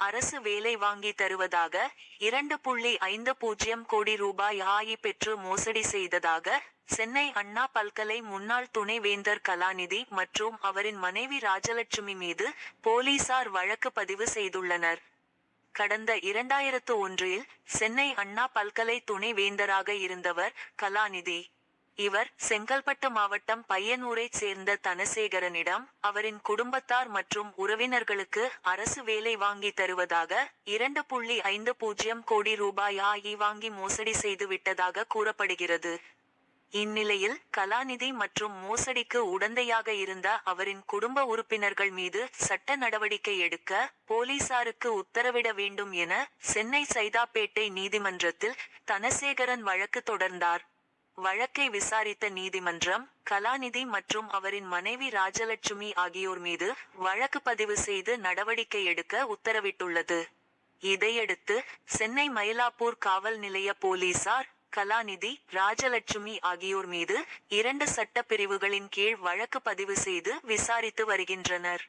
அரசு வேலை வாங்கி தருவதாக இரண்டு புள்ளி ஐந்து பூஜ்ஜியம் கோடி ரூபாய் ஆயி பெற்று மோசடி செய்ததாக சென்னை அண்ணா பல்கலை முன்னாள் துணைவேந்தர் கலாநிதி மற்றும் அவரின் மனைவி ராஜலட்சுமி மீது போலீசார் வழக்கு பதிவு செய்துள்ளனர். கடந்த இரண்டாயிரத்து ஒன்றில் சென்னை அண்ணா பல்கலை துணைவேந்தராக இருந்தவர் கலாநிதி. இவர் செங்கல்பட்டு மாவட்டம் பையனூரைச் சேர்ந்த தனசேகரனிடம் அவரின் குடும்பத்தார் மற்றும் உறவினர்களுக்கு அரசு வேலை வாங்கி தருவதாக இரண்டு புள்ளி ஐந்து பூஜ்ஜியம் கோடி ரூபாய் ஆகி வாங்கி மோசடி செய்து விட்டதாக கூறப்படுகிறது. இந்நிலையில் கலாநிதி மற்றும் மோசடிக்கு உடந்தையாக இருந்த அவரின் குடும்ப உறுப்பினர்கள் மீது சட்ட நடவடிக்கை எடுக்க போலீசாருக்கு உத்தரவிட வேண்டும் என சென்னை சைதாப்பேட்டை நீதிமன்றத்தில் தனசேகரன் வழக்கு தொடர்ந்தார். வழக்கை விசாரித்த நீதிமன்றம் கலாநிதி மற்றும் அவரின் மனைவி ராஜலட்சுமி ஆகியோர் மீது வழக்கு பதிவு செய்து நடவடிக்கை எடுக்க உத்தரவிட்டுள்ளது. இதையடுத்து சென்னை மயிலாப்பூர் காவல் நிலைய போலீசார் கலாநிதி ராஜலட்சுமி ஆகியோர் மீது இரண்டு சட்டப்பிரிவுகளின் கீழ் வழக்கு பதிவு செய்து விசாரித்து வருகின்றனர்.